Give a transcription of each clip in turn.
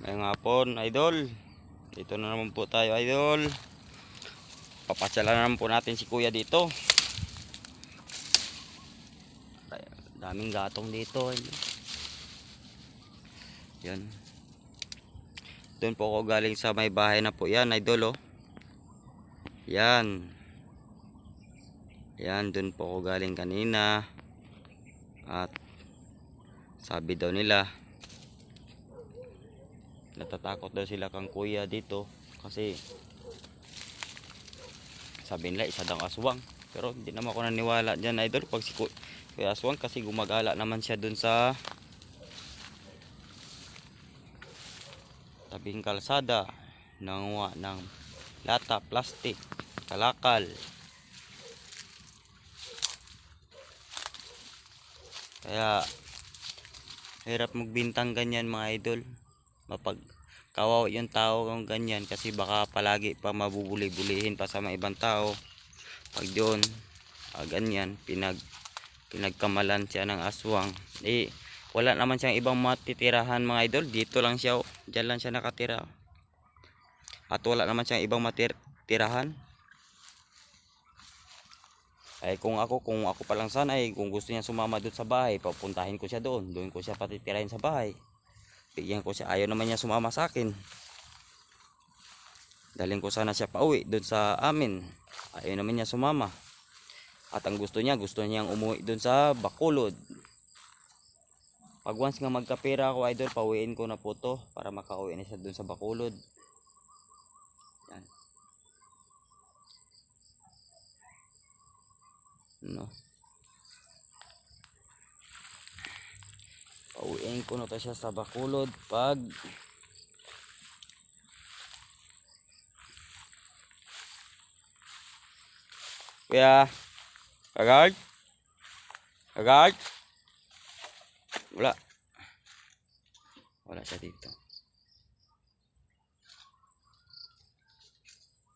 Ngayong hapon, idol. Dito na naman po tayo, idol. Papasyala na naman po natin si kuya dito. Daming gatong dito. Yan. Doon po ako galing sa may bahay na po yan, idol, oh. Yan. Yan, doon po ako galing kanina. At sabi daw nila, natatakot daw sila kang kuya dito kasi sabi nila isa daw aswang. Pero hindi naman ako naniwala dyan idol. Pag si Ku- kuya aswang kasi gumagala naman siya dun sa tabing kalsada. Nanguha ng lata, plastic, kalakal. Kaya hirap magbintang ganyan mga idol mapag kawaw yung tao kung ganyan kasi baka palagi pa mabubuli-bulihin pa sa mga ibang tao. Pag yun ah, ganyan pinag pinagkamalan siya ng aswang. Eh wala naman siyang ibang matitirahan mga idol. Dito lang siya dyan lang siya nakatira. At wala naman siyang ibang matitirahan ay kung ako kung ako pa lang sana ay kung gusto niya sumama doon sa bahay papuntahin ko siya doon. Doon ko siya patitirahin sa bahay bigyan ko siya. Ayaw naman niya sumama sa akin. Dalhin ko sana siya pauwi doon sa amin. Ayaw naman niya sumama. At ang gusto niya gusto niyang umuwi doon sa Bacolod. Pag once nga magkapera ako idol pauwiin ko na po to para makauwi na siya doon sa Bacolod. Yan. No pauwiin ko na to siya sa Bacolod pag Kuya Kagard Kagard Wala. Wala siya dito.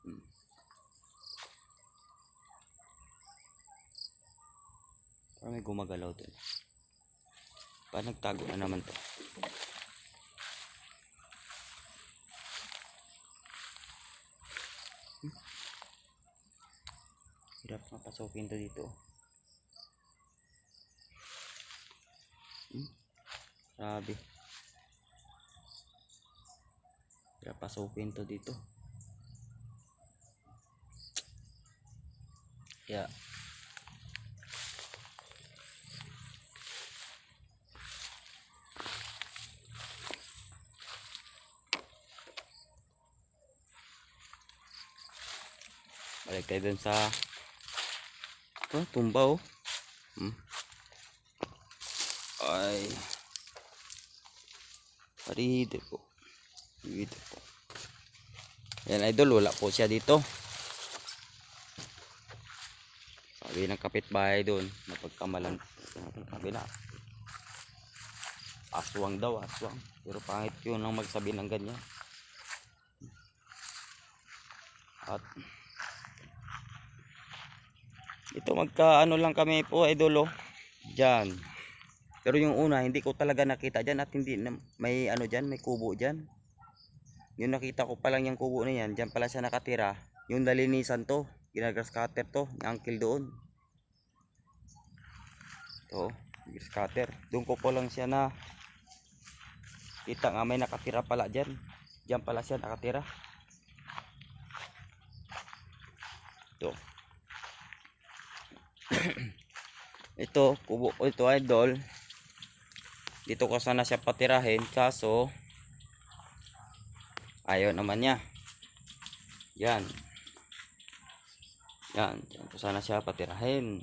Hmm. Parang may gumagalaw dun Pa nagtago na naman to Hirap mapasukin to dito. Hmm? Grabe. Hirap pasukin to dito. Yeah. Balik tayo dun sa Oh, tumba oh. Hmm. Ay. Paride po. Dito po. Yan idol, wala po siya dito. Sabi ng kapitbahay doon, napagkamalan kabila. Aswang daw, aswang. Pero pangit yun ang magsabi ng ganyan. At ito magka ano lang kami po idol oh. Diyan. Pero yung una hindi ko talaga nakita diyan at hindi may ano diyan, may kubo diyan. Yung nakita ko pa lang yung kubo na yan, diyan pala siya nakatira. Yung nalinisan to, ginagrass cutter to, ni uncle doon. To, grass cutter. Doon ko po lang siya na kita nga may nakatira pala diyan. Diyan pala siya nakatira. To. ito kubo ito idol. Dito ko sana siya patirahin kaso ayaw naman niya. Yan. Yan dyan ko sana siya patirahin